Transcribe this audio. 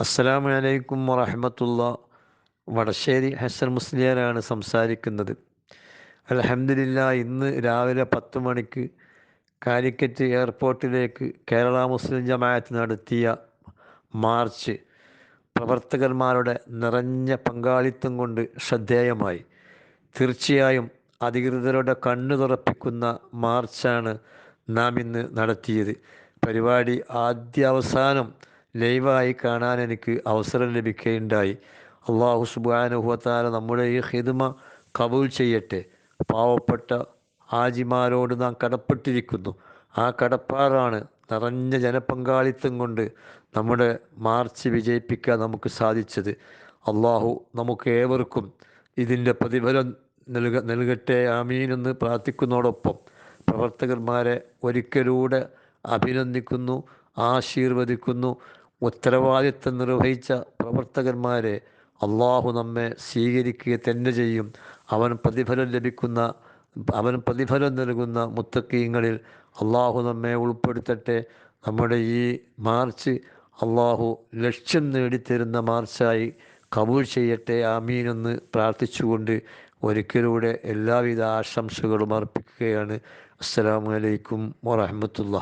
അസ്സലാമു അലൈക്കും വറഹമത്തുള്ള. വടശ്ശേരി ഹസൻ മുസ്ലിയാരാണ് സംസാരിക്കുന്നത്. അലഹമില്ല ഇന്ന് രാവിലെ പത്ത് മണിക്ക് കാലിക്കറ്റ് എയർപോർട്ടിലേക്ക് കേരള മുസ്ലിം ജമാഅത്ത് നടത്തിയ മാർച്ച് പ്രവർത്തകന്മാരുടെ നിറഞ്ഞ പങ്കാളിത്തം കൊണ്ട് ശ്രദ്ധേയമായി. തീർച്ചയായും അധികൃതരുടെ കണ്ണു തുറപ്പിക്കുന്ന മാർച്ചാണ് നാം ഇന്ന് നടത്തിയത്. പരിപാടി ആദ്യാവസാനം ലൈവായി കാണാൻ എനിക്ക് അവസരം ലഭിക്കുകയുണ്ടായി. അള്ളാഹു സുബാനുഹത്താല നമ്മുടെ ഈ ഹിദ്മ കബൂൽ ചെയ്യട്ടെ. പാവപ്പെട്ട ആജിമാരോട് നാം കടപ്പെട്ടിരിക്കുന്നു. ആ കടപ്പാടാണ് നിറഞ്ഞ ജനപങ്കാളിത്തം കൊണ്ട് നമ്മുടെ മാർച്ച് വിജയിപ്പിക്കാൻ നമുക്ക് സാധിച്ചത്. അള്ളാഹു നമുക്ക് ഏവർക്കും ഇതിന്റെ പ്രതിഫലം നൽക നൽകട്ടെ. ആമീനെന്ന് പ്രാർത്ഥിക്കുന്നതോടൊപ്പം പ്രവർത്തകന്മാരെ ഒരിക്കലൂടെ അഭിനന്ദിക്കുന്നു ആശീർവദിക്കുന്നു. ഉത്തരവാദിത്തം നിർവഹിച്ച പ്രവർത്തകന്മാരെ അള്ളാഹു നമ്മെ സ്വീകരിക്കുക തന്നെ ചെയ്യും. അവൻ പ്രതിഫലം ലഭിക്കുന്ന അവൻ പ്രതിഫലം നൽകുന്ന മുത്തക്കീങ്ങളിൽ അള്ളാഹു നമ്മെ ഉൾപ്പെടുത്തട്ടെ. നമ്മുടെ ഈ മാർച്ച് അള്ളാഹു ലക്ഷ്യം നേടിത്തരുന്ന മാർച്ചായി കബൂൾ ചെയ്യട്ടെ. ആമീനെന്ന് പ്രാർത്ഥിച്ചുകൊണ്ട് ഒരിക്കലൂടെ എല്ലാവിധ ആശംസകളും അർപ്പിക്കുകയാണ്. അലൈക്കും വറഹമത്തുള്ള